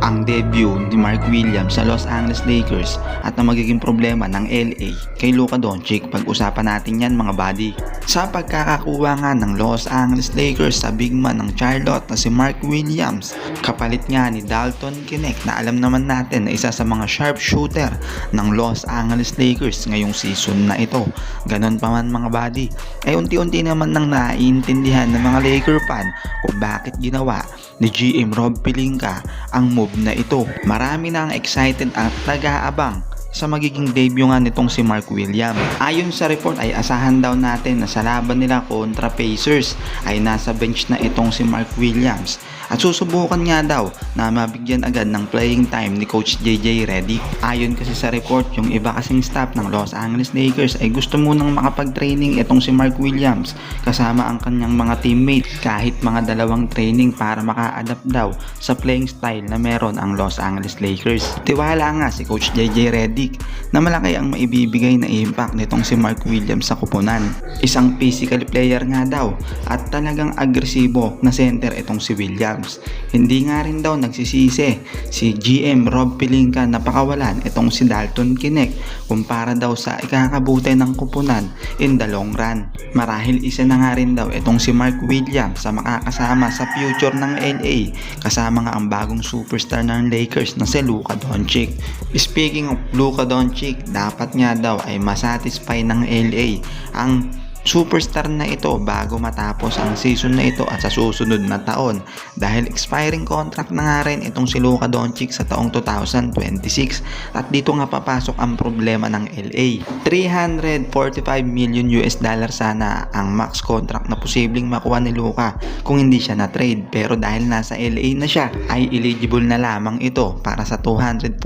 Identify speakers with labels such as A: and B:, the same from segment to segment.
A: ang debut ni Mark Williams sa Los Angeles Lakers at ang magiging problema ng LA kay Luka Doncic. Pag-usapan natin yan mga buddy. Sa pagkakakuha nga ng Los Angeles Lakers sa big man ng Charlotte na si Mark Williams, kapalit nga ni Dalton Kinect na alam naman natin na isa sa mga sharpshooter ng Los Angeles Lakers ngayong season na ito. Ganon pa man mga buddy, ay unti-unti naman nang naiintindihan ng mga Laker fan kung bakit ginawa ni GM Rob Pelinka ang move na ito. Marami na ang excited at taga-abang sa magiging debut nga nitong si Mark Williams. Ayon sa report ay asahan daw natin na sa laban nila kontra Pacers ay nasa bench na itong si Mark Williams at susubukan nga daw na mabigyan agad ng playing time ni Coach JJ Redick. Ayon kasi sa report, yung iba kasing staff ng Los Angeles Lakers ay gusto munang makapag-training itong si Mark Williams kasama ang kanyang mga teammate kahit mga dalawang training para maka-adapt daw sa playing style na meron ang Los Angeles Lakers. Tiwala nga si Coach JJ Redick na malaki ang maibibigay na impact nitong si Mark Williams sa kupunan. Isang physical player nga daw at talagang agresibo na center itong si Williams. Hindi nga rin daw nagsisisi si GM Rob Pelinka na pakawalan itong si Dalton Kinect kumpara daw sa ikakabuti ng kupunan in the long run. Marahil isa na nga rin daw itong si Mark Williams sa makakasama sa future ng LA kasama nga ang bagong superstar ng Lakers na si Luka Doncic. Speaking of Luka Doncic, dapat nga daw ay masatisfy ng LA ang superstar na ito bago matapos ang season na ito at sa susunod na taon. Dahil expiring contract na nga rin itong si Luka Doncic sa taong 2026 at dito nga papasok ang problema ng LA 345 million US dollar sana ang max contract na posibleng makuha ni Luka kung hindi siya na trade pero dahil nasa LA na siya ay eligible na lamang ito para sa 245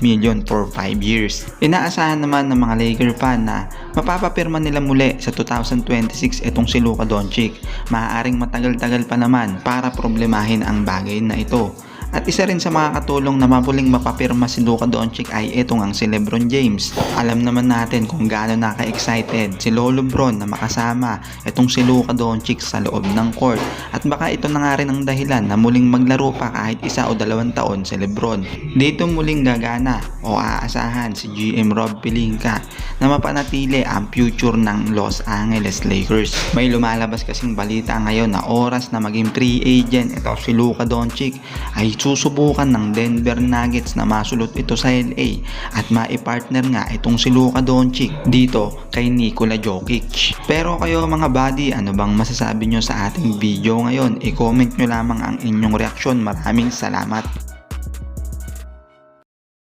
A: million for 5 years. Inaasahan naman ng mga Laker fan na mapapapirma nila muli sa 2026 itong si Luka Doncic. Maaaring matagal-tagal pa naman para problemahin ang bagay na ito. At isa rin sa mga katulong na mapuling mapapirma si Luka Doncic ay itong ang si Lebron James. Alam naman natin kung gaano naka-excited si Lolo Bron na makasama itong si Luka Doncic sa loob ng court. At baka ito na nga rin ang dahilan na muling maglaro pa kahit isa o dalawang taon si Lebron. Dito muling gagana o aasahan si GM Rob Pelinka na mapanatili ang future ng Los Angeles Lakers. May lumalabas kasing balita ngayon na oras na maging free agent ito si Luka Doncic ay susubukan ng Denver Nuggets na masulot ito sa LA at maipartner nga itong si Luka Doncic dito kay Nikola Jokic. Pero kayo mga buddy, ano bang masasabi nyo sa ating video ngayon? I-comment nyo lamang ang inyong reaksyon. Maraming salamat.